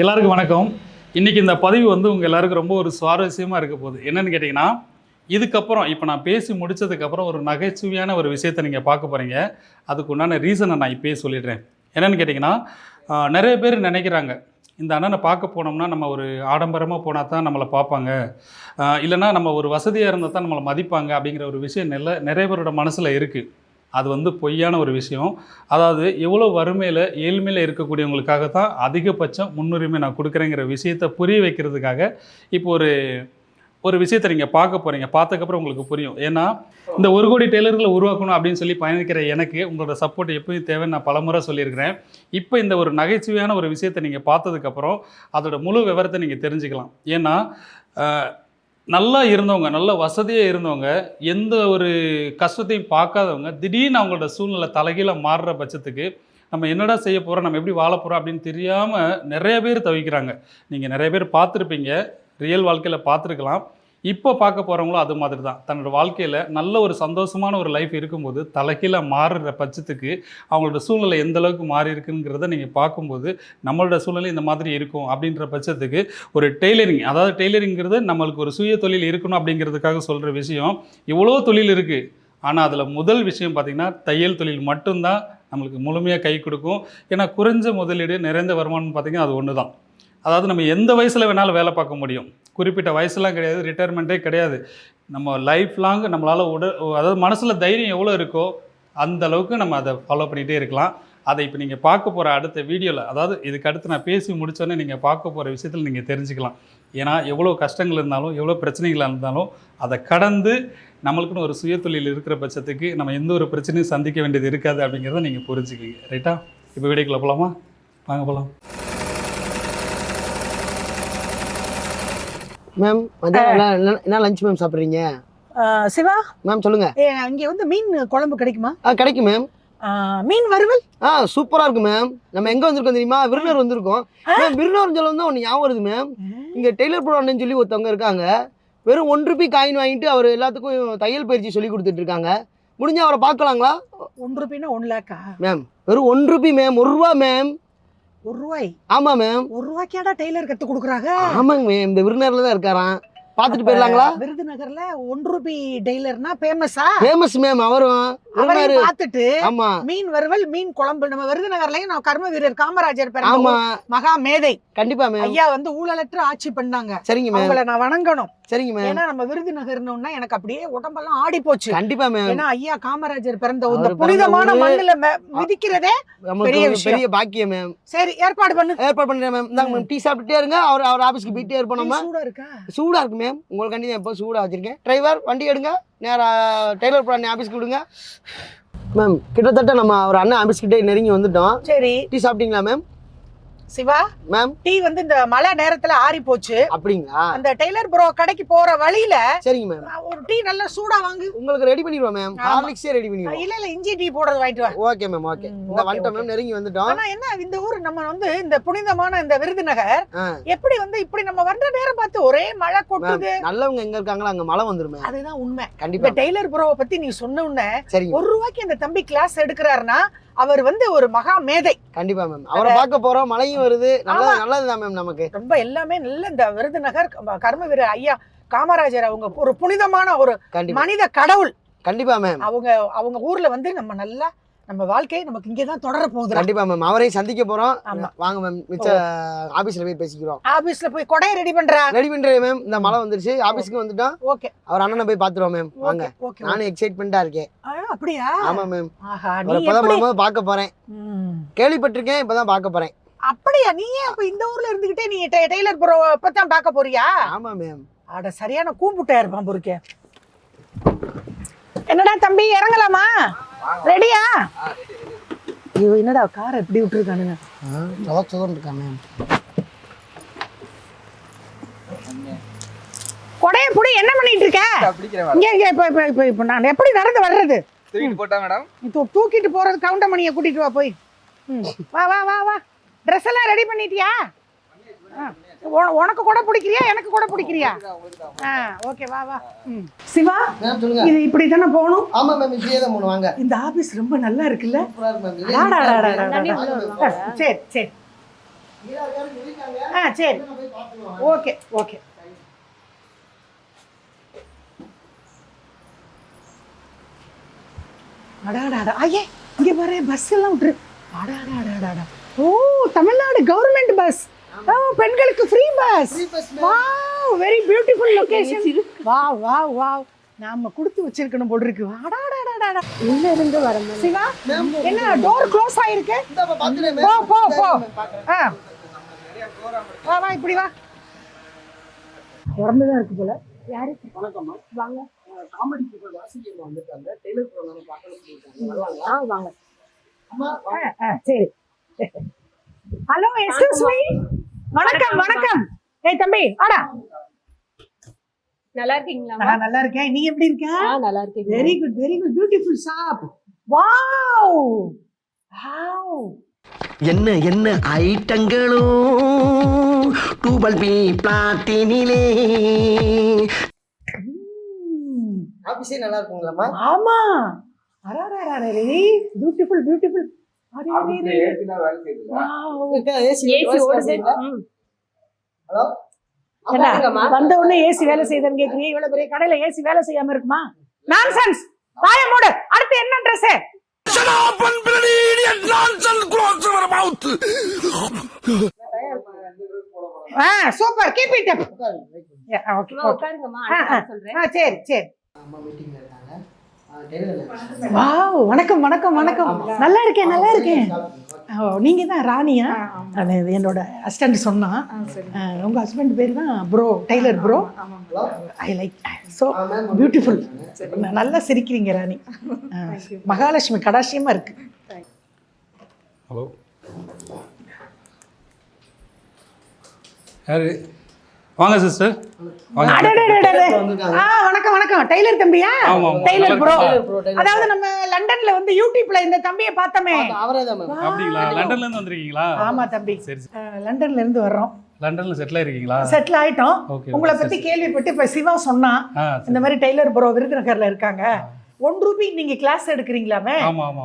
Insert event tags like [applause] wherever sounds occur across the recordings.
எல்லாருக்கும் வணக்கம். இன்றைக்கி இந்த பதிவு வந்து உங்கள் எல்லாருக்கும் ரொம்ப ஒரு சுவாரஸ்யமாக இருக்க போகுது. என்னென்னு கேட்டிங்கன்னா இதுக்கப்புறம் இப்போ நான் பேசி முடிச்சதுக்கப்புறம் ஒரு நகைச்சுவையான ஒரு விஷயத்தை நீங்கள் பார்க்க போகிறீங்க அதுக்கு உண்டான ரீசனை நான் இப்போயே சொல்லிடுறேன். என்னென்னு கேட்டிங்கன்னா நிறைய பேர் நினைக்கிறாங்க இந்த அண்ணனை பார்க்க போனோம்னா நம்ம ஒரு ஆடம்பரமாக போனால் தான் நம்மளை பார்ப்பாங்க. இல்லைனா இல்லைன்னா நம்ம ஒரு வசதியாக இருந்தால் தான் நம்மளை மதிப்பாங்க அப்படிங்கிற ஒரு விஷயம் நல்ல நிறைய பேரோட மனசில் இருக்குது அது வந்து பொய்யான ஒரு விஷயம். அதாவது எவ்வளோ வறுமையில் ஏழ்மையில் இருக்கக்கூடியவங்களுக்காக தான் அதிகபட்சம் முன்னுரிமை நான் கொடுக்குறேங்கிற விஷயத்தை புரிய வைக்கிறதுக்காக இப்போ ஒரு ஒரு விஷயத்தை நீங்கள் பார்க்க போகிறீங்க பார்த்ததுக்கப்புறம் உங்களுக்கு புரியும். ஏன்னா இந்த ஒரு கோடி டெய்லர்களை உருவாக்கணும் அப்படின்னு சொல்லி பயணிக்கிற எனக்கு உங்களோட சப்போர்ட் எப்பயும் தேவைன்னு நான் பலமுறை சொல்லியிருக்கிறேன். இப்போ இந்த ஒரு நகைச்சுவையான ஒரு விஷயத்தை நீங்கள் பார்த்ததுக்கப்புறம் அதோட முழு விவரத்தை நீங்கள் தெரிஞ்சுக்கலாம். ஏன்னா நல்லா இருந்தவங்க நல்ல வசதியாக இருந்தவங்க எந்த ஒரு கஷ்டத்தையும் பார்க்காதவங்க திடீர்னு அவங்களோட சூழ்நிலை தலைகீழ மாறுற பட்சத்துக்கு நம்ம என்னடா செய்ய போகிறோம் நம்ம எப்படி வாழ போகிறோம் அப்படின்னு தெரியாமல் நிறைய பேர் தவிக்கிறாங்க. நீங்கள் நிறைய பேர் பார்த்துருப்பீங்க ரியல் வாழ்க்கையில் பார்த்துருக்கலாம். இப்போ பார்க்க போகிறவங்களும் அது மாதிரி தான். தன்னோட வாழ்க்கையில் நல்ல ஒரு சந்தோஷமான ஒரு லைஃப் இருக்கும்போது தலைகீழ மாறுற பட்சத்துக்கு அவங்களோட சூழ்நிலை எந்த அளவுக்கு மாறி இருக்குங்கிறத நீங்கள் பார்க்கும்போது நம்மளோட சூழ்நிலை இந்த மாதிரி இருக்கும் அப்படின்ற பட்சத்துக்கு ஒரு டெய்லரிங் அதாவது டெய்லரிங்கிறது நம்மளுக்கு ஒரு சுய தொழில் இருக்கணும் அப்படிங்கிறதுக்காக சொல்கிற விஷயம். இவ்வளோ தொழில் இருக்குது ஆனால் அதில் முதல் விஷயம் பார்த்திங்கன்னா தையல் தொழில் மட்டும்தான் நம்மளுக்கு முழுமையாக கை கொடுக்கும். ஏன்னா குறைஞ்ச முதலீடு நிறைந்த வருமானம் பார்த்திங்கன்னா அது ஒன்று தான் அதாவது நம்ம எந்த வயசில் வேணாலும் வேலை பார்க்க முடியும். குறிப்பிட்ட வயசுலாம் கிடையாது ரிட்டையர்மெண்ட்டே கிடையாது. நம்ம லைஃப் லாங் நம்மளால் உடல் அதாவது மனசில் தைரியம் எவ்வளோ இருக்கோ அந்த அளவுக்கு நம்ம அதை ஃபாலோ பண்ணிகிட்டே இருக்கலாம். அதை இப்போ நீங்கள் பார்க்க போகிற அடுத்த வீடியோவில் அதாவது இதுக்கு அடுத்து நான் பேசி முடிச்சோன்னே நீங்கள் பார்க்க போகிற விஷயத்தில் நீங்கள் தெரிஞ்சுக்கலாம். ஏன்னா எவ்வளோ கஷ்டங்கள் இருந்தாலும் எவ்வளோ பிரச்சனைகள் இருந்தாலும் அதை கடந்து நம்மளுக்குன்னு ஒரு சுயத்தொழில் இருக்கிற பட்சத்துக்கு நம்ம எந்த ஒரு பிரச்சனையும் சந்திக்க வேண்டியது இருக்காது அப்படிங்கிறத நீங்கள் புரிஞ்சுக்குவீங்க. ரைட்டா இப்போ வீடியோக்குள்ளே போகலாமா வாங்க போகலாம் மேம் மத்தியானம் என்ன- லஞ்ச் மேம் சாப்பிட்றீங்க? சிவா? மேம் சொல்லுங்க. இங்க வந்து மீன் குழம்பு கிடைக்குமா? ஆ கிடைக்கும் மேம் மீன் வறுவல்? ஆ சூப்பரா இருக்கு மேம் நம்ம எங்க வந்திருக்கோம் தெரியுமா? விருந்தர் வந்திருக்கோம். மேம் விருந்தர் சொல்ல வந்து ஒன்று ஞாபகம் வருது மேம் இங்க டெய்லர் அண்ணன் சொல்லி ஒருத்தவங்க இருக்காங்க. வெறும் ஒன் ருபி காயின் வாங்கிட்டு அவர் எல்லாத்துக்கும் தையல் பயிற்சி சொல்லி கொடுத்துட்டு இருக்காங்க. முடிஞ்சா அவரை பார்க்கலாங்களா? ஒன்று ரூபாய்னா ஒன் லேக்கா மேம் வெறும் ஒன் ருபி மேம் ஒரு ரூபா மேம் ஒரு ரூபாய். ஆமா மேம் ஒரு ரூபாய்க்காடா டெய்லர் கத்து கொடுக்குறாங்க? ஆமாங்க மேம் இந்த விருந்தர்ல தான் இருக்காராம். பார்த்துட்டு போயிடலாங்களா? விருதுநகர்ல ஒன் ரூபி டெய்லர்னா ஃபேமஸா ஃபேமஸ் மேம் அவரும் அவரையும் பார்த்துட்டு ஆமா. மீன் வறுவல் மீன் குழம்பு. நம்ம விருதுநகர்லயும் நான் கர்ம வீரர் காமராஜர் பிறந்த ஆமா. மகா மேதை. கண்டிப்பா மேம் ஐயா வந்து ஊழலற்ற ஆட்சி பண்ணாங்க. சரிங்க மேம் அவங்கள நான் வணங்கணும். சரிங்க மேம் ஏன்னா நம்ம விருதுநகர்னு எனக்கு அப்படியே உடம்பெல்லாம் ஆடி போச்சு. கண்டிப்பா மேம் ஏன்னா ஐயா காமராஜர் பிறந்த இந்த புனிதமான. மண்ணுல மிதிக்கிறதே பெரிய. பெரிய பாக்கியம் மேம் சரி ஏற்பாடு பண்ணு. ஏற்பாடு பண்றேன் மேம் இந்தாங்க மேம் டீ சாப்பிட்டுட்டே இருங்க. அவர் அவர் ஆபீஸ்க்கு போயிட்டே இருப்போம் சூடா இருக்கா? சூடா இருக்கு மேம் உங்களுக்காண்டி தான் எப்போ சூடா வச்சிருக்கேன். டிரைவர் வண்டி எடுங்க. நேரா டெய்லர் பண்ணி ஆபீஸ்க்கு விடுங்க. மேம் கிட்டத்தட்ட நம்ம அவர் அண்ணன் ஆபீஸ் கிட்டே நெருங்கி வந்துட்டோம். சரி. டீ சாப்பிட்டீங்களா மேம் சிவா மேம் டீ வந்து இந்த மழை நேரத்துல ஆறி போச்சு. அப்படிங்களா? அந்த டெய்லர் ப்ரோ கடைக்கு போற வழியில சரிங்க மேம் ஒரு டீ நல்லா சூடா வாங்கு. உங்களுக்கு ரெடி பண்ணிடுவோம் மேம். ஹார்லிக்ஸே ரெடி பண்ணிடுவோம். இல்ல இல்ல இஞ்சி டீ போடுறது வாங்கிட்டு வா. ஓகே மேம் ஓகே இந்த வந்துட்டோம். மேம் நெருங்கி வந்துட்டோம். ஆனா என்ன இந்த ஊர் நம்ம வந்து இந்த புனிதமான இந்த விருதுநகர். எப்படி வந்து இப்படி நம்ம வர்ற நேரம் பார்த்து ஒரே மழை கொட்டுது? நல்லவங்க எங்க இருக்காங்களோ அங்க மழை வந்துரும். அதுதான் உண்மை. கண்டிப்பா. டெய்லர் ப்ரோவை பத்தி நீ சொன்ன உடனே ஒரு ரூபாய்க்கு இந்த தம்பி கிளாஸ் எடுக்கிறாருன்னா அவர் வந்து ஒரு மகா மேதை. கண்டிப்பா மேம் அவரை பார்க்க போறோம் மழையும் வருது. நல்லது நல்லதுதான் மேம் நமக்கு. ரொம்ப எல்லாமே நல்ல இந்த விருதுநகர் கர்ம ஐயா காமராஜர் அவங்க ஒரு புனிதமான ஒரு மனித கடவுள். கண்டிப்பா மேம் அவங்க அவங்க ஊர்ல வந்து நம்ம நல்லா நம்ம வாழ்க்கை நமக்கு இங்கே தான் தொடர போகுது. கண்டிப்பா மேம் அவரையும் சந்திக்க போறோம். வாங்க மேம் மிச்ச ஆபீஸ்ல போய் பேசிக்கிறோம். ஆபீஸ்ல போய் கொடையை ரெடி பண்றா? ரெடி பண்றேன் மேம் இந்த மழை வந்துருச்சு. ஆபீஸ்க்கு வந்துட்டோம். ஓகே. அவர் அண்ணனை போய் பாத்துருவோம் மேம் வாங்க. நானும் எக்ஸைட்மெண்டா இருக்கேன். அப்படியா? ஆமா மேம் இப்பதான் முதல்ல பார்க்க போறேன். கேள்விப்பட்டிருக்கேன். இப்பதான் பார்க்க போறேன். அப்படியா? நீ அப்ப இந்த ஊர்ல இருந்துகிட்டே நீ டெய்லர் ப்ரோ இப்பதான் பார்க்க போறியா? ஆமா மேம் அட சரியான கூம்புட்டா இருப்பான் பொறுக்க. என்னடா தம்பி இறங்கலாமா? ரெடியா ஐயோ என்னடா கார் எப்படி விட்டுருக்கானுங்க. நல்லா சுதன் இருக்கா மேம் கொடைய புடி என்ன பண்ணிட்டு இருக்க? பிடிக்கிறேன் இங்க இங்க இப்ப இப்ப இப்ப இப்ப நான் எப்படி நடந்து வர்றது? தூக்கிட்டு போட்டா மேடம்? நீ தூ- தூக்கிட்டு போறது கவுண்டமணியை கூட்டிட்டு வா போய். வா வா வா வா. ட்ரெஸ் எல்லாம் ரெடி பண்ணிட்டியா? ஆ. உன- உனக்கு கூட பிடிக்கிறியா? எனக்கு கூட பிடிக்கிறியா? ஆ ஓகே வா வா. ம். சிவா இது இப்படி தானே போகணும்? ஆமா மேம் இப்படியே தான் போகணும். வாங்க. இந்த ஆபீஸ் ரொம்ப நல்லா இருக்குல்ல? சரி சரி. ஆ சரி. Okay okay. அடாடாடா ஐயே இங்கே பாரு பஸ் எல்லாம் விட்டுரு. அடாடாடாடாடா ஓ தமிழ்நாடு கவர்மெண்ட் பஸ் ஓ பெண்களுக்கு free bus wow very beautiful location wow wow wow நாம கொடுத்து வச்சிருக்கணும் போல இருக்கு. அடாடாடாடாடா உள்ள இருந்து வர சிவா என்ன டோர் க்ளோஸ் ஆயிருக்கு? போ போ போ. ஆ. வா வா இப்படி வா. திறந்துதான் இருக்கு போல. யாரு? வணக்கம்மா வாங்க. காமெடி வாசிக்கிறவங்க வந்திருக்காங்க டெய்லர் ப்ரோக்ராம் பார்க்கணும் ஆ வாங்க. ஆ, ஆ, சரி. ஹலோ எக்ஸ்கியூஸ் மீ வணக்கம் வணக்கம். ஏய் தம்பி வாடா. நல்லா இருக்கீங்களா நான் நல்லா இருக்கேன். நீ எப்படி இருக்க? நல்லா இருக்கீங்க very good very good beautiful shop wow wow என்ன என்ன ஐட்டங்களோ டூபல் பி பிளாட்டினிலே ஆஃபீஸே நல்லா இருக்குங்களாம்மா ஆமா. அரரரரரே பியூட்டிஃபுல் பியூட்டிஃபுல் ஏசி ஓடுது. ம். ஹலோ? உட்காருங்கம்மா. வந்த உடனே ஏசி வேலை செய்யுதுன்னு கேக்குறீங்க. இவ்வளவு பெரிய கடையில ஏசி வேலை செய்யாம இருக்குமா? நான்சென்ஸ் வாய மூடு. அடுத்து என்ன dress ah super keep it up okay சொல்றேன். ஆ சரி சரி. அம்மா மீட்டிங்ல இருக்காங்க. வாவ் வணக்கம் வணக்கம் வணக்கம். நல்லா இருக்கேன் நல்லா இருக்கேன். ஓ, நீங்க தான் ராணியா அது என்னோட அசிஸ்டன்ட் சொன்னா. ஆ, உங்க ஹஸ்பண்ட் பேர் தான் bro tailor bro I like so beautiful நல்லா சிரிக்கிறீங்க ராணி. மகாலட்சுமி கடாசியமா இருக்கு. ஹலோ யாரு? வாங்க சிஸ்டர் வாங்க. வணக்கம் டெய்லர் தம்பியா. டெய்லர் ப்ரோ அதாவது நம்ம லண்டன்ல வந்து யூடியூப்ல இந்த தம்பியை பார்த்தோமே. அப்படிங்களா? லண்டன்ல இருந்து வந்திருக்கீங்களா? ஆமா தம்பி. சரி சரி. ஆ, லண்டன்ல இருந்து வர்றோம். லண்டன்ல செட்டில் ஆயிருக்கீங்களா? செட்டில் ஆயிட்டோம். ஓகே உங்களை பத்தி கேள்விப்பட்டு இப்ப சிவா சொன்னா இந்த மாதிரி டெய்லர் ப்ரோ விருதுநகர்ல இருக்காங்க. ஒன் ரூபி நீங்க கிளாஸ் எடுக்கிறீங்களாமே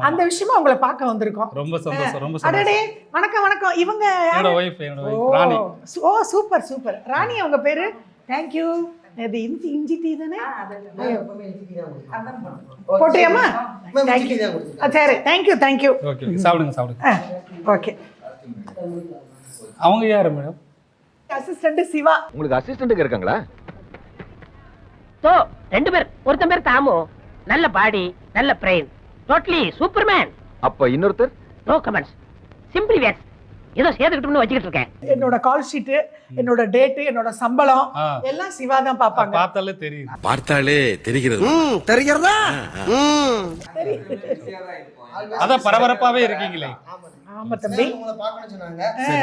அந்த விஷயமா உங்களை பார்க்க வந்திருக்கோம். ரொம்ப சந்தோஷம் ரொம்ப சந்தோஷம். அடடே வணக்கம் வணக்கம். இவங்க ஓ சூப்பர் சூப்பர். ராணி அவங்க பேரு? தேங்க்யூ இது இஞ்சி இஞ்சி டீ தானே? போட்டியாமா தேங்க்யூ சரி. Thank you thank you okay okay சாப்பிடுங்க சாப்பிடுங்க. ஓகே அவங்க யாரு மேடம் அசிஸ்டன்ட் சிவா. உங்களுக்கு அசிஸ்டன்ட்டுக்கு இருக்காங்களா? சோ ரெண்டு பேர் ஒருத்தன் பேர் தாமு. நல்ல பாடி நல்ல பிரெயின் டோட்டலி சூப்பர்மேன் அப்ப இன்னொருத்தர்? நோ கமெண்ட்ஸ் சிம்பிளி வேஸ் ஏதோ சேர்த்துக்கிட்டோம்னு வச்சுக்கிட்டு இருக்கேன். என்னோட கால் ஷீட்டு என்னோட டேட்டு என்னோட சம்பளம். எல்லாம் சிவா தான் பாப்பாங்க பார்த்தாலே தெரியுது பார்த்தாலே தெரிகிறது. தெரிகிறதா? அதான் பரபரப்பாவே இருக்கீங்களே. ஆமா தம்பி. சரி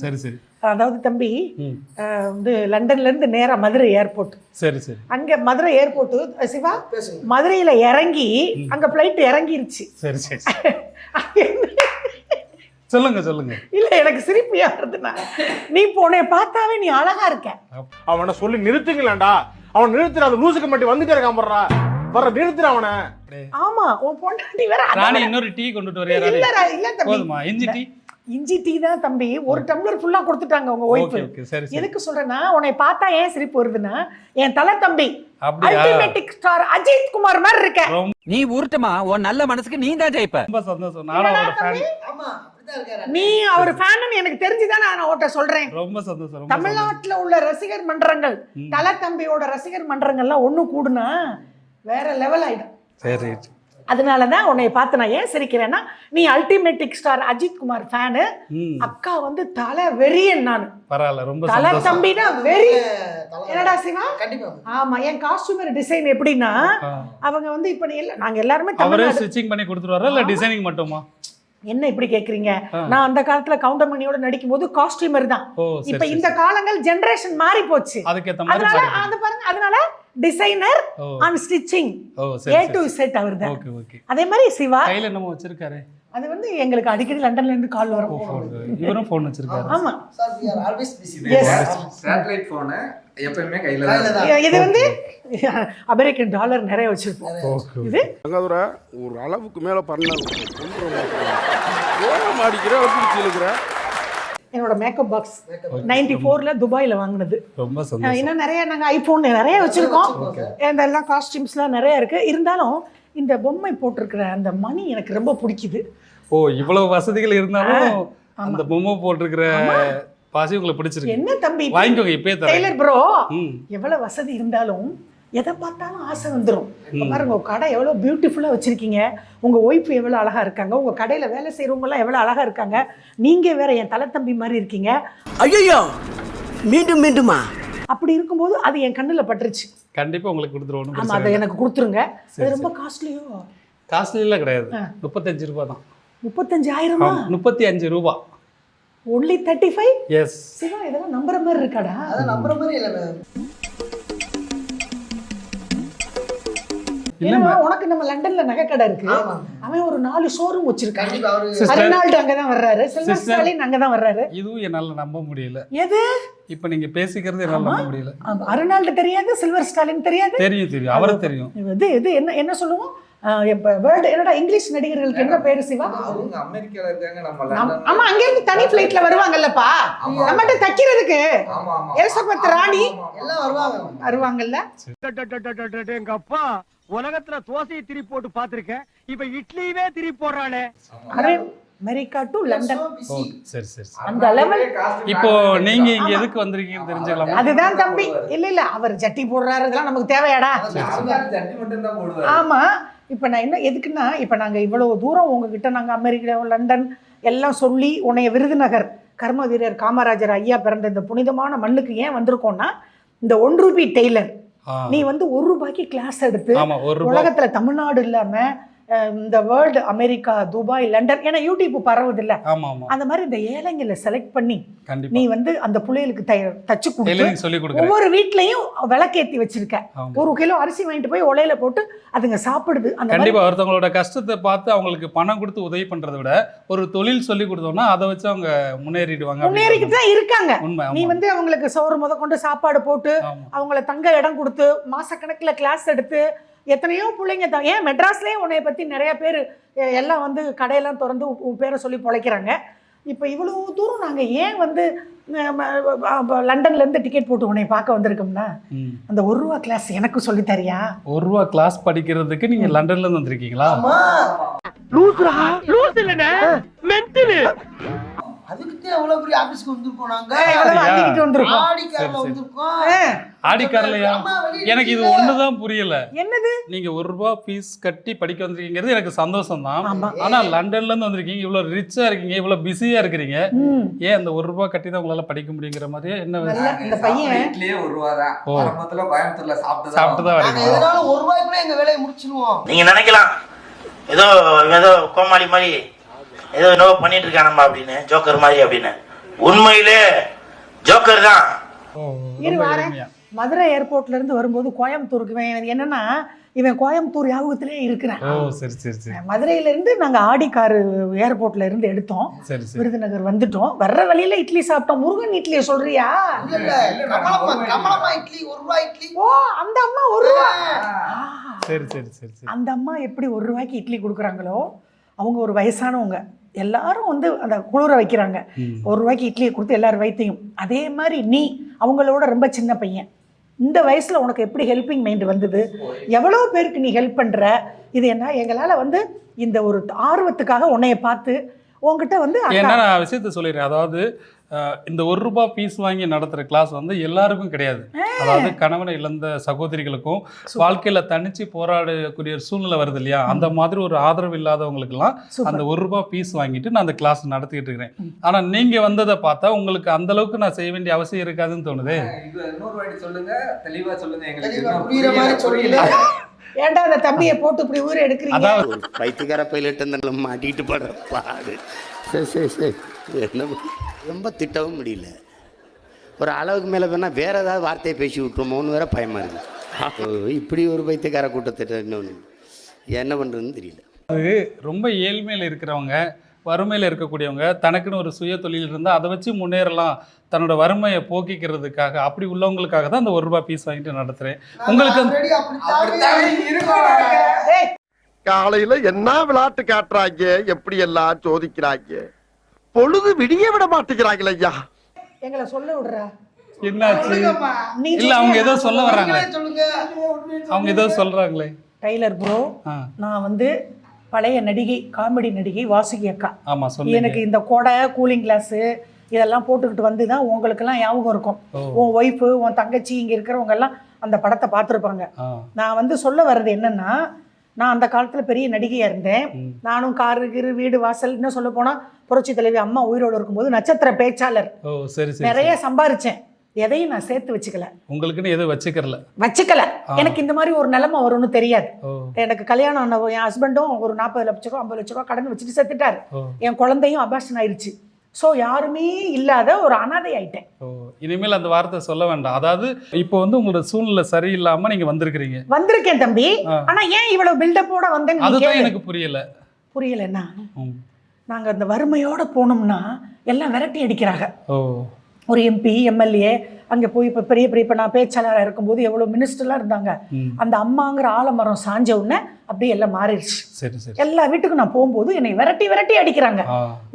சரி சரி அதாவது தம்பி வந்து லண்டன்ல இருந்து நேரா மதுரை ஏர்போர்ட் சரி சரி. அங்க மதுரை ஏர்போர்ட் சிவா? மதுரையில இறங்கி அங்க பிளைட் இறங்கிருச்சு. சரி சரி சொல்லுங்க சொல்லுங்க. இல்ல எனக்கு சிரிப்பியா வருதுண்ணா நீ போனே பார்த்தாவே நீ அழகா இருக்க. அவனை சொல்லி நிறுத்துங்களேன்டா. அவன் நிறுத்துற அந்த லூசுக்கு மட்டும் வந்துட்டே இருக்கான் போடுறா வர நிறுத்துற அவனை. ஆமா உன் பொண்டாட்டி வேற ராணி விட- இன்னொரு டீ கொண்டுட்டு வரையா ராணி? இல்ல இல்ல தம்பி. போதுமா இஞ்சி டீ? இஞ்சி டீ தான் தம்பி. ஒரு டம்ளர் ஃபுல்லா கொடுத்துட்டாங்க உங்க ஒய்ஃப் எதுக்கு சொல்றேன்னா உன்னை பார்த்தா ஏன் சிரிப்பு வருதுன்னா என் தலை தம்பி அல்டிமேட்டிக் ஸ்டார் அஜித் குமார் மாதிரி இருக்க நீ உருட்டுமா? உன் நல்ல மனசுக்கு நீ தான் ஜெயிப்ப. ரொம்ப சந்தோஷம். நானும் அவரோட ஃபேன் ஆமா அப்படிதான் இருக்காரு நீ அவர் ஃபேன்னு எனக்கு தெரிஞ்சுதான் நான் அவட்ட சொல்றேன். ரொம்ப சந்தோஷம். தமிழ்நாட்டுல உள்ள ரசிகர் மன்றங்கள். தல தம்பியோட ரசிகர் மன்றங்கள்லாம் ஒண்ணு கூடுனா வேற லெவல் ஆயிடும். சரி. அதனால தான் உன்னை பார்த்து நான் ஏன் சிரிக்கிறேன்னா நீ ultimate star Ajith Kumar fan அக்கா வந்து தலை வெறியன் நான். பரவாயில்ல ரொம்ப தலை தம்பினா வெறி. என்னடா சிவா? கண்டிப்பா. ஆமா என் காஸ்டியூமர் டிசைன் எப்படின்னா. அவங்க வந்து இப்ப நீ எல்லாம் நாங்க எல்லாருமே தமிழ்நாடு ஸ்டிச்சிங் பண்ணி கொடுத்துருவாரா? இல்ல டிசைனிங் மட்டுமா? என்ன இப்படி கேக்குறீங்க. நான் அந்த காலத்துல கவுண்டமணியோட நடிக்கும் போது காஸ்டியூமர் தான். இப்ப இந்த காலங்கள் ஜெனரேஷன் மாறி போச்சு. அதனால. அது பாருங்க அதனால designer and stitching A to Z அவர் தான் அதே மாதிரி சிவா. கையில என்னமோ வச்சிருக்காரு. அது வந்து எங்களுக்கு அடிக்கடி லண்டன்ல இருந்து கால் வரும். இவரும் போன் வச்சிருக்காரு. ஆமா. Sir we are always busy. Satellite phone எப்பயுமே கையில தான் இது வந்து [laughs] அமெரிக்கன் டாலர் நிறைய வச்சிருப்போம். இது ஒரு அளவுக்கு மேல பண்ண ஓரம் அடிக்கிற பிடிச்சி இழுக்கிற என்னோட மேக்கப் பாக்ஸ் நைன்டி ஃபோரில் துபாயில் வாங்கினது. ரொம்ப இன்னும் நிறைய நாங்கள் ஐஃபோன் நிறைய வச்சுருக்கோம். இந்த எல்லாம் காஸ்டியூம்ஸ்லாம் நிறைய இருக்குது இருந்தாலும் இந்த பொம்மை போட்டிருக்கிற அந்த மணி எனக்கு ரொம்ப பிடிக்குது. ஓ இவ்வளவு வசதிகள் இருந்தாலும். அந்த பொம்மை போட்டிருக்கிற பாசி உங்களுக்கு பிடிச்சிருக்கு. என்ன தம்பி? வாங்கிக்கோங்க இப்பயே டெய்லர் ப்ரோ எவ்வளவு வசதி இருந்தாலும் எதை பார்த்தாலும் ஆசை வந்துடும். பாருங்க உங்க கடை எவ்வளோ பியூட்டிஃபுல்லாக வச்சிருக்கீங்க. உங்க ஒய்ஃப் எவ்வளோ அழகா இருக்காங்க. உங்க கடையில வேலை செய்றவங்க எல்லாம் எவ்வளோ அழகா இருக்காங்க. நீங்க வேற என் தலை தம்பி மாதிரி இருக்கீங்க. ஐயோ மீண்டும் மீண்டுமா? அப்படி இருக்கும்போது அது என் கண்ணுல பட்டுருச்சு. கண்டிப்பா உங்களுக்கு கொடுத்துருவோம் ஆமா அதை எனக்கு கொடுத்துருங்க. அது ரொம்ப காஸ்ட்லியோ காஸ்ட்லிலாம் கிடையாது. முப்பத்தஞ்சு ரூபாய் தான். முப்பத்தஞ்சாயிரமா? முப்பத்தி அஞ்சு ரூபாய். Only thirty five yes Siva இதெல்லாம் நம்புற மாதிரி இருக்காடா? அதை நம்புற மாதிரி இல்லை மேம் இல்ல ஏன்னா உனக்கு நம்ம லண்டன்ல நகை கடை இருக்கு. ஆமா அவன் ஒரு நாலு ஷோரூம் வச்சிருக்கான். கண்டிப்பா அவரு Sister. அருணால்டு அங்கதான் வர்றாரு. சில்வர். ஸ்டாலின் அங்கதான் வர்றாரு. இதுவும் என்னால நம்ப முடியல. எது? இப்ப நீங்க பேசிக்கிறது என்னால நம்ப முடியல. அருணால்டு தெரியாது சில்வர் ஸ்டாலின் தெரியாது. தெரியும் தெரியும். அவரை தெரியும். இது இது என்ன என்ன சொல்லுவோம்? வேர்ல்டு என்னடா இங்கிலீஷ் நடிகர்களுக்கு என்ன பேரு சிவா? அவங்க அமெரிக்கால இருக்காங்க நம்ம நம்- லண்டன் ஆமா அங்க இருந்து தனி ஃபிளைட்ல வருவாங்கல்லப்பா. நம்மகிட்ட தைக்கிறதுக்கு. எலிசபெத் ராணி. எல்லாம் வருவாங்க. வருவாங்கல்ல. எங்க அப்பா. உலகத்துல தோசையை திருப்பி போட்டு பாத்திருக்கேன் இப்ப இட்லியவே திருப்பி போடுறானே அமெரிக்கா டு லண்டன். சரி சரி. அந்த costume இப்போ நாங்க இங்க. எதுக்கு வந்திருக்கீங்கன்னு தெரிஞ்சுக்கலாமா? அதுதான் தம்பி. இல்ல இல்ல அவர் ஜட்டி போடுறாரு இதெல்லாம் நமக்கு தேவையாடா. அவங்க சட்டி மட்டும் தான் போடுவாரு ஆமா. இப்ப நான் என்ன எதுக்குன்னா இப்ப நாங்க இவ்வளவு தூரம் உங்ககிட்ட நாங்க அமெரிக்கா லண்டன் எல்லாம் சொல்லி உன்னைய விருதுநகர் கர்ம வீரர் காமராஜர் ஐயா பிறந்த இந்த புனிதமான மண்ணுக்கு ஏன் வந்திருக்கோம்னா இந்த ஒன் ரூபி டெய்லர். நீ வந்து ஒரு ரூபாய்க்கு கிளாஸ் எடுத்து உலகத்துல தமிழ்நாடு இல்லாம இந்த வேர்ல்டு அமெரிக்கா துபாய் லண்டன் ஏன்னா யூடியூப் பரவுது இல்ல ஆமா ஆமா அந்த மாதிரி இந்த ஏழைங்களை செலக்ட் பண்ணி நீ வந்து அந்த பிள்ளைகளுக்கு தச்சு கொடுத்து ஒவ்வொரு வீட்லயும் விளக்கேத்தி வச்சிருக்க. ஒரு கிலோ அரிசி வாங்கிட்டு போய் உலையில போட்டு அதுங்க சாப்பிடுது. அந்த கண்டிப்பா ஒருத்தவங்களோட கஷ்டத்தை பார்த்து அவங்களுக்கு பணம் கொடுத்து உதவி பண்றதை விட ஒரு தொழில் சொல்லி கொடுத்தோம்னா அதை வச்சு அவங்க முன்னேறிடுவாங்க முன்னேறிக்கிட்டு தான் இருக்காங்க. நீ. வந்து அவங்களுக்கு சோறு முத கொண்டு சாப்பாடு போட்டு. அவங்கள தங்க இடம் கொடுத்து மாசக்கணக்குல கிளாஸ் எடுத்து எத்தனையோ பிள்ளைங்க தான் ஏன் மெட்ராஸ்லயே உன்னைய பத்தி நிறைய பேர் எல்லாம் வந்து கடையெல்லாம் திறந்து உன் பேரை சொல்லி பொழைக்கிறாங்க. இப்போ இவ்வளவு தூரம் நாங்க ஏன் வந்து அஹ், ம- அஹ், லண்டன்ல இருந்து டிக்கெட் போட்டு உன்னை பார்க்க வந்திருக்கோம்னா. அந்த ஒரு ரூபா கிளாஸ் எனக்கு சொல்லி தரியா? ஒரு ரூபா கிளாஸ் படிக்கிறதுக்கு நீங்க லண்டன்ல இருந்து வந்திருக்கீங்களா? ஆமா லூசுரா லூசு இல்லனே மென்டல் அதுக்கு அவ்வளவு பெரிய ஆபீஸ்க்கு வந்திருக்கோம் நாங்க எவ்வளவு? அள்ளிக்கிட்டு வந்திருக்கோம். ஆடி கார்ல சரி, சரி. வந்திருக்கோம். அஹ், ஆடிக்காரலையா? எனக்கு இது. ஒண்ணுதான் புரியல. என்னது? நீங்க ஒரு ரூபா ஃபீஸ் கட்டி படிக்க வந்திருக்கீங்கிறது எனக்கு சந்தோஷம் தான் ஆனா லண்டன்ல இருந்து வந்திருக்கீங்க இவ்வளவு ரிச்சா இருக்கீங்க இவ்வளவு பிஸியா இருக்கிறீங்க. ம். ஏன் அந்த ஒரு ரூபா கட்டி தான் உங்களால படிக்க முடியுங்கிற மாதிரியே என்ன இந்த பையன். வீட்லயே ஒரு ரூபா தான். கோயம்புத்தூர்ல சாப்பிட்டு சாப்பிட்டு தான் எதனால ஒரு ரூபாய்க்குள்ள எங்க வேலையை முடிச்சிருவோம். நீங்க நினைக்கலாம். ஏதோ ஏதோ கோமாளி மாதிரி ஏதோ என்னவோ பண்ணிட்டு இருக்கானம்மா அப்படின்னு ஜோக்கர் மாதிரி அப்படின்னு. உண்மையிலே ஜோக்கர் தான். மதுரை ஏர்போர்ட்ல இருந்து வரும்போது கோயம்புத்தூருக்கு இவன் என்னன்னா இவன் கோயம்புத்தூர் ஞாபகத்திலே இருக்கிறான். ஓ சரி சரி சரி. மதுரையில இருந்து நாங்க ஆடிக்காரு ஏர்போர்ட்ல இருந்து எடுத்தோம். விருதுநகர் வந்துட்டோம். வர்ற வழியில இட்லி சாப்பிட்டோம். முருகன் இட்லியை சொல்றியா? ஓ அந்த அம்மா ஒரு ரூபா. ஆ, சரி சரி சரி சரி. அந்த அம்மா எப்படி ஒரு ரூபாய்க்கு இட்லி கொடுக்குறாங்களோ அவங்க ஒரு வயசானவங்க. எல்லாரும் வந்து அந்த குளிர வைக்கிறாங்க. ஒரு ரூபாய்க்கு இட்லியை கொடுத்து எல்லாரும் வைத்தையும் அதே மாதிரி நீ அவங்களோட ரொம்ப சின்ன பையன். இந்த வயசுல உனக்கு எப்படி ஹெல்பிங் மைண்ட் வந்தது? எவ்வளோ பேருக்கு நீ ஹெல்ப் பண்ற? இது என்ன? எங்களால் வந்து இந்த ஒரு ஆர்வத்துக்காக உன்னைய பார்த்து உன்கிட்ட வந்து நான் விஷயத்த சொல்லிடுறேன். அதாவது இந்த ஒரு ரூபாய் ஃபீஸ் வாங்கி நடத்துற கிளாஸ் வந்து எல்லாருக்கும் கிடையாது. அதாவது கணவனை இழந்த சகோதரிகளுக்கும் வாழ்க்கையில தனிச்சு போராடக்கூடிய ஒரு சூழ்நிலை வருது இல்லையா? அந்த மாதிரி ஒரு ஆதரவு இல்லாதவங்களுக்குலாம். அந்த ஒரு ரூபாய் ஃபீஸ் வாங்கிட்டு நான் அந்த கிளாஸ் நடத்திட்டு இருக்கிறேன். ஆனா நீங்க வந்ததை பார்த்தா உங்களுக்கு அந்த அளவுக்கு நான் செய்ய வேண்டிய அவசியம் இருக்காதுன்னு தோணுது. சொல்லுங்க. தெளிவா சொல்லுங்க. ஏன்டா அந்த தம்பியை போட்டு இப்படி ஊரை எடுக்கிறீங்க? பைத்தியக்கார பைலட் அந்த மாட்டிக்கிட்டு படுற பாடு. சரி சரி சரி. என்ன பண்ண- ரொம்ப திட்டவும் முடியல. ஒரு அளவுக்கு மேலே வேணால் வேற ஏதாவது வார்த்தையை பேசி விட்டுருமோன்னு வேற பயமா இருக்கு. ஓ, இப்படி ஒரு பைத்தியக்கார கூட்டத்திட்ட இன்னொன்று என்ன பண்ணுறதுன்னு தெரியல. ரொம்ப ஏழ்மையில் இருக்கிறவங்க வறுமையில் இருக்கக்கூடியவங்க தனக்குன்னு ஒரு சுய தொழில் இருந்தால் அதை வச்சு முன்னேறலாம். தன்னோட வறுமையை போக்கிக்கிறதுக்காக அப்படி உள்ளவங்களுக்காக தான் அந்த ஒரு ரூபாய் ஃபீஸ் வாங்கிட்டு நடத்துகிறேன் உங்களுக்கு காலையில என்ன விளையாட்டு காட்டுறாங்க? எப்படி எல்லாம் சோதிக்கிறாங்க? பொழுது விடிய விட மாட்டேங்கிறாங்களே ஐயா. எங்களை சொல்ல விடுறா. என்னாச்சு? இல்ல அவங்க ஏதோ சொல்ல வர்றாங்களே. சொல்லுங்க. அவங்க ஏதோ சொல்றாங்களே. டைலர் ப்ரோ நான் வந்து பழைய நடிகை காமெடி நடிகை வாசுகி அக்கா. ஆமா சொல்லுங்க. எனக்கு இந்த கொடை கூலிங் கிளாஸு இதெல்லாம் போட்டுக்கிட்டு வந்து தான் உங்களுக்கெல்லாம் ஞாபகம் இருக்கும். உன் ஒய்ஃபு உன் தங்கச்சி இங்கே இருக்கிறவங்க எல்லாம் அந்த படத்தை பார்த்துருப்பாங்க. நான் வந்து சொல்ல வர்றது என்னன்னா நான் அந்த காலத்தில் பெரிய நடிகையாக இருந்தேன். நானும் காரு கிரு வீடு வாசல் இன்னும் சொல்ல போனால் புரட்சி தலைவி அம்மா உயிரோடு இருக்கும்போது நட்சத்திர பேச்சாளர். ஓ சரி சரி நிறைய. சம்பாரிச்சேன். எதையும் நான் சேர்த்து வச்சுக்கல. உங்களுக்குன்னு எதுவும் வச்சுக்கல. ஆ. எனக்கு இந்த மாதிரி ஒரு நிலைமை வரும்னு தெரியாது. எனக்கு கல்யாணம் ஆன என் ஹஸ்பண்டும் ஒரு நாற்பது லட்ச ரூபா ஐம்பது லட்ச ரூபா கடன் வச்சுட்டு செத்துட்டாரு. என் குழந்தையும் அபாஷன் ஆயிருச்சு. ஸோ யாருமே இல்லாத ஒரு அனாதை ஆயிட்டேன். ஓ இனிமேல் அந்த வார்த்தை சொல்ல வேண்டாம். அதாவது இப்போ வந்து உங்களோட சூழ்நிலை சரியில்லாம நீங்க வந்திருக்கிறீங்க. வந்திருக்கேன் தம்பி. ஆனா ஏன் இவ்வளவு பில்டப்போட வந்தேன்னு நீ அதுதான். எனக்கு புரியல. புரியலன்னா. நாங்க அந்த வறுமையோட போனோம்னா எல்லாம் விரட்டி அடிக்கிறாங்க. ஓ. ஒரு எம்பி எம்எல்ஏ அங்கே போய் இப்போ பெரிய பெரிய இப்போ நான் பேச்சாளராக இருக்கும்போது எவ்வளோ மினிஸ்டர்லாம் இருந்தாங்க. அந்த அம்மாங்கிற ஆலமரம் சாஞ்ச உடனே அப்படியே எல்லாம் மாறிடுச்சு. சரி சரி. எல்லா வீட்டுக்கும் நான் போகும்போது என்னை விரட்டி விரட்டி அடிக்கிறாங்க.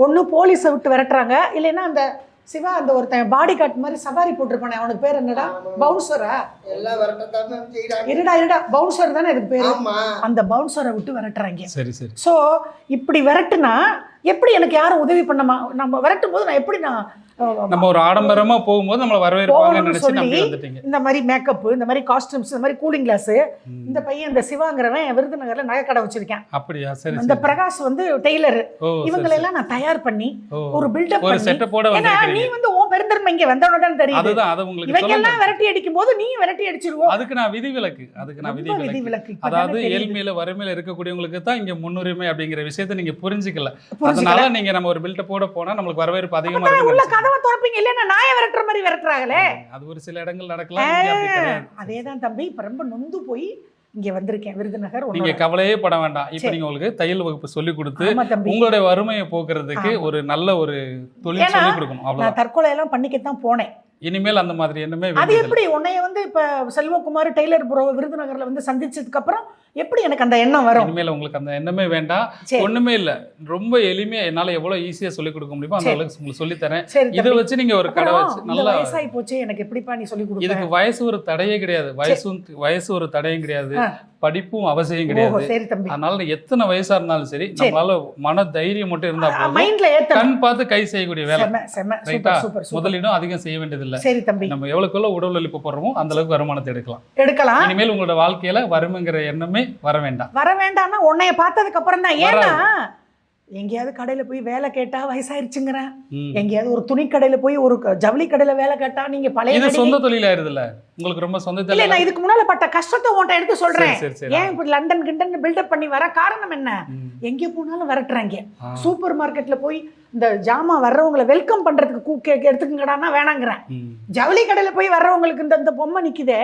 ஒன்று போலீஸை விட்டு விரட்டுறாங்க. இல்லைன்னா அந்த சிவா அந்த ஒருத்தன் பாடி கார்ட் மாதிரி சவாரி போட்டிருப்பானே அவனுக்கு பேர் என்னடா? பவுன்சரா இருடா இருடா பவுன்சர் தானே இதுக்கு பேர்? ஆமா. அந்த பவுன்சரை விட்டு விரட்டுறாங்க. சரி சரி. ஸோ இப்படி விரட்டுனா எப்படி எனக்கு யாரும் உதவி பண்ணமா? நம்ம விரட்டும் போது நான் எப்படி நான் நம்ம ஒரு ஆடம்பரமா போகும்போது நம்மளை வரவேற்பாங்கன்னு போகணும்னு நினைச்சு சொல்லி நம்பி வந்துட்டீங்க. இந்த மாதிரி மேக்கப் இந்த மாதிரி காஸ்டியூம்ஸ் இந்த மாதிரி கூலிங் கிளாஸ். இந்த பையன் இந்த சிவாங்கிறவன் விருதுநகர்ல நகைக்கடை வச்சிருக்கேன். அப்படியா? சரி இந்த பிரகாஷ் வந்து டெய்லர் ஓ இவங்களை. எல்லாம் நான் தயார் பண்ணி ஓ. ஒரு பில்டப் ஒரு பண்ணி செட்டப்போட ஏன்னா நீ வந்து உன் பெருந்தன்மை இங்க வந்தவன தான் தெரியுது. அதுதான் அதை உங்களுக்கு இவங்க எல்லாம் விரட்டி அடிக்கும் போது நீ விரட்டி அடிச்சிருவோம். அதுக்கு நான் விதிவிலக்கு அதுக்கு நான் விதிவிலக்கு. இப்பதானே அதாவது. ஏழ்மையில வறுமையில இருக்கக்கூடியவங்களுக்கு தான் இங்க முன்னுரிமை அப்படிங்கிற விஷயத்தை நீங்க புரிஞ்சுக்கல. அதனால நீங்க நம்ம ஒரு பில்டப்போட போனா நம்மளுக்கு வரவேற்பு அதிகமா உள்ள கதவை திறப்பீங்க. இல்லைன்னா நாயை விரட்டுற மாதிரி விரட்டுறாங்களே. அது ஒரு சில இடங்கள் நடக்கலாம் கிடையாது. அதேதான் தம்பி. இப்ப ரொம்ப நொந்து போய் இங்க வந்திருக்கேன் விருதுநகர் நீங்க. கவலையே பட வேண்டாம். இப்ப. நீங்க உங்களுக்கு தையல் வகுப்பு சொல்லி கொடுத்து உங்களுடைய வறுமையை போக்குறதுக்கு. ஒரு நல்ல ஒரு தொழில் சொல்லி கொடுக்கணும் அவ்வளவுதான். தற்கொலை எல்லாம் பண்ணிக்கத்தான் போனேன். இனிமேல் அந்த மாதிரி எண்ணமே அது. எப்படி? உன்னைய வந்து இப்ப செல்வகுமார் டெய்லர் ப்ரோ விருதுநகர்ல வந்து சந்திச்சதுக்கு அப்புறம் எப்படி எனக்கு அந்த எண்ணம் வரும்? இனிமேல் உங்களுக்கு அந்த எண்ணமே வேண்டாம். ஒண்ணுமே இல்ல. ரொம்ப எளிமையா என்னால எவ்வளவு ஈஸியா சொல்லி கொடுக்க முடியுமோ அந்த. அளவுக்கு உங்களுக்கு சொல்லி தரேன். சரி இதை. வச்சு நீங்க ஒரு கடை வச்சு நல்லா வயசாகி போச்சு எனக்கு எப்படிப்பா நீ சொல்லி கொடுப்ப? இதுக்கு வயசு ஒரு தடையே கிடையாது. வயசும் வயசு ஒரு தடையும் கிடையாது. படிப்பும் அவசியம் கிடையாது. அதனால எத்தனை வயசா இருந்தாலும் சரி. நம்மளால மன தைரியம் மட்டும் இருந்தா கண் பார்த்து கை செய்யக்கூடிய வேலை. முதலீடும் அதிகம் செய்ய வேண்டியதில்லை சரி தம்பி. நம்ம எவ்வளவுக்கு உடல் உழைப்பு போடுறோமோ அந்த அளவுக்கு வருமானத்தை எடுக்கலாம். எடுக்கலாம். இனிமேல் உங்களோட வாழ்க்கையில வறுமைங்கிற எண்ணமே வர வேண்டாம். வர வேண்டாம்னா உன்னைய பார்த்ததுக்கு அப்புறம் தான் ஏன்னா எங்கேயாவது கடையில போய் வேலை கேட்டா வயசாயிருச்சுங்கிறேன். எங்கேயாவது ஒரு துணி கடையில போய் ஒரு ஜவுளி கடையில வேலை கேட்டா நீங்க பழைய இது சொந்த தொழில் ஆயிருதுல்ல உங்களுக்கு ரொம்ப சொந்த தொழில் நான் இதுக்கு முன்னால பட்ட கஷ்டத்தை உன்ட்ட எடுத்து சரி. ஏன் இப்படி லண்டன் கிண்டன் பில்டப் பண்ணி வர காரணம் என்ன. எங்கே போனாலும் விரட்டுறாங்க. சூப்பர் மார்க்கெட்ல போய் இந்த ஜாமா வர்றவங்களை வெல்கம் பண்றதுக்கு கூ எடுத்துக்கங்கடான்னா வேணாங்கிறேன். ஜவுளி கடையில போய் வர்றவங்களுக்கு இந்த இந்த பொம்மை நிக்குதே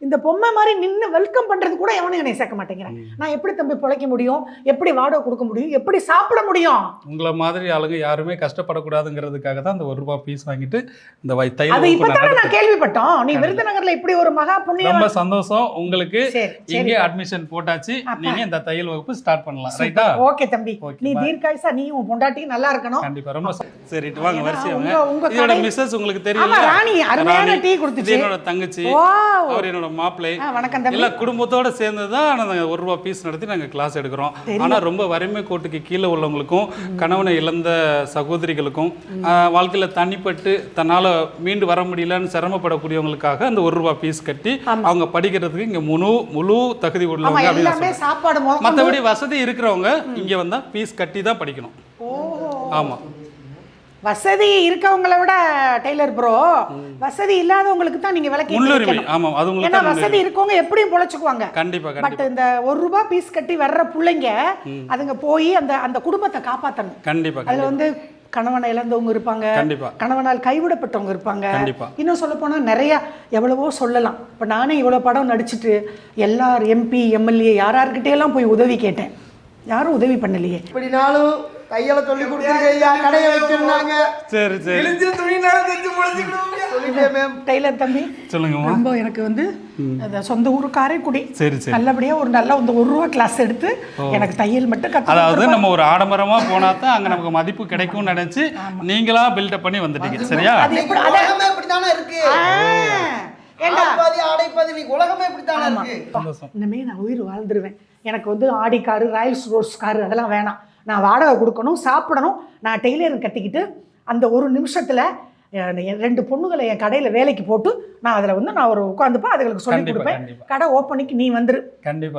இந்த பொம்மை மாதிரி நின்று வெல்கம் பண்றது கூட எவனும் என்னை சேர்க்க மாட்டேங்கிறேன். நான் எப்படி தம்பி பிழைக்க முடியும்? எப்படி வாடகை கொடுக்க முடியும்? எப்படி சாப்பிட முடியும்? உங்களை மாதிரி ஆளுங்க யாருமே கஷ்டப்படக்கூடாதுங்கிறதுக்காக தான் இந்த ஒரு ரூபாய் பீஸ் வாங்கிட்டு இந்த தையல் அது நடத்துறேன். நான் கேள்விப்பட்டோம். நீ. விருதுநகர்ல இப்படி ஒரு மகா புண்ணியம் ரொம்ப சந்தோஷம். உங்களுக்கு இங்கே அட்மிஷன் போட்டாச்சு. அப்பா. நீங்க இந்த தையல் வகுப்பு ஸ்டார்ட் பண்ணலாம். ரைட்டா ஓகே தம்பி. நீ. தீர்க்காயுசா நீ உன் பொண்டாட்டியும் நல்லா இருக்கணும். கண்டிப்பா. ரொம்ப சரி வாங்க வரிசையாங்க உங்க- மிஸ்ஸஸ் உங்களுக்கு தெரியும் ராணி அருமையான டீ கொடுத்துச்சு என்னோட தங்கச்சி. அவர் என்னோட மாப்பிள்ளை. வணக்கம் எல்லா குடும்பத்தோட சேர்ந்து தான் நாங்கள் ஒரு ரூபா பீஸ் நடத்தி நாங்கள் கிளாஸ் எடுக்கிறோம். ஆனால் ரொம்ப வறுமை கோட்டுக்கு கீழே உள்ளவங்களுக்கும் கணவனை இழந்த சகோதரிகளுக்கும் வாழ்க்கையில் தனிப்பட்டு தன்னால் மீண்டு வர முடியலன்னு சிரமப்படக்கூடியவங்களுக்காக அந்த ஒரு ரூபா பீஸ் கட்டி அவங்க படிக்கிறதுக்கு இங்கே முழு முழு தகுதி உள்ளவங்க அப்படின்னு. சாப்பாடு மற்றபடி வசதி இருக்கிறவங்க இங்கே வந்தால் ஃபீஸ் கட்டி தான் படிக்கணும். ஆமாம் வசதி இருக்கவங்கள விட டெய்லர் ப்ரோ வசதி இல்லாதவங்களுக்கு தான் நீங்க விலைக்கு முன்னுரிமை ஆமாம் அது உங்களுக்கு ஏன்னா வசதி. இருக்கவங்க எப்படியும் பொழைச்சுக்குவாங்க. கண்டிப்பா பட் இந்த ஒரு ரூபாய் பீஸ் கட்டி வர்ற பிள்ளைங்க அதுங்க போய் அந்த அந்த குடும்பத்தை காப்பாத்தணும். கண்டிப்பா அதுல வந்து கணவனை இழந்தவங்க இருப்பாங்க. கண்டிப்பா. கணவனால் கைவிடப்பட்டவங்க இருப்பாங்க. இன்னும் சொல்ல போனா நிறைய எவ்வளவோ சொல்லலாம். இப்போ நானே இவ்வளோ படம் நடிச்சிட்டு எல்லார் எம்பி எம்எல்ஏ யாரார்கிட்டே எல்லாம் போய் உதவி கேட்டேன். யாரும் உதவி பண்ணலையே. இப்படினாலும் தையலை சொல்லி கொடுத்துருங்க ஐயா கடையை வைக்கணும்னாங்க சரி சரி. கிழிஞ்ச துணினால முடிச்சுக்கணும் டெய்லர் தம்பி சொல்லுங்கம்மா ரொம்ப எனக்கு வந்து சொந்த ஊர் காரைக்குடி. சரி சரி. நல்லபடியா ஒரு நல்ல இந்த ஒரு ரூபா கிளாஸ் எடுத்து எனக்கு தையல் மட்டும் கத்து அதாவது. நம்ம ஒரு ஆடம்பரமா போனா தான் அங்க நமக்கு மதிப்பு கிடைக்கும்னு நினைச்சு நீங்களா பில்டப் பண்ணி வந்துட்டீங்க சரியா? அது எப்படி அத- உலகமே இப்படித்தானே இருக்கு? ஏண்டா? ஆடைப்பாதி ஆடைப்பாதி நீ உலகமே இப்படித்தானே. இருக்கு? இனிமே நான் உயிர் வாழ்ந்துருவேன். எனக்கு வந்து Audi car Royals roads car அதெல்லாம் வேணாம். நான் வாடகை கொடுக்கணும் சாப்பிடணும். நான் டெய்லர் கட்டிக்கிட்டு அந்த ஒரு நிமிஷத்துல ரெண்டு பொண்ணுகளை என் கடையில வேலைக்கு போட்டு நான் அதுல வந்து நான் ஒரு உட்காந்துப்பேன் அதுகளுக்கு சொல்லி கொடுப்பேன். கடை ஓப்பனிக்கு நீ வந்துரு.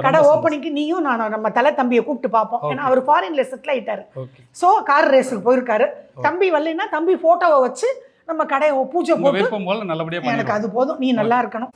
கடை. ஓப்பனிக்கு நீயும் நான் நம்ம தலை தம்பியை கூப்பிட்டு பார்ப்போம். ஏன்னா அவர் ஃபாரின்ல செட்டில் ஆயிட்டாரு. ஓகே ஸோ கார் ரேஸுக்கு போயிருக்காரு. தம்பி வரலைன்னா தம்பி போட்டோவை வச்சு நம்ம கடையை பூஜை போட்டு எனக்கு அது போதும். நீ நல்லா இருக்கணும்.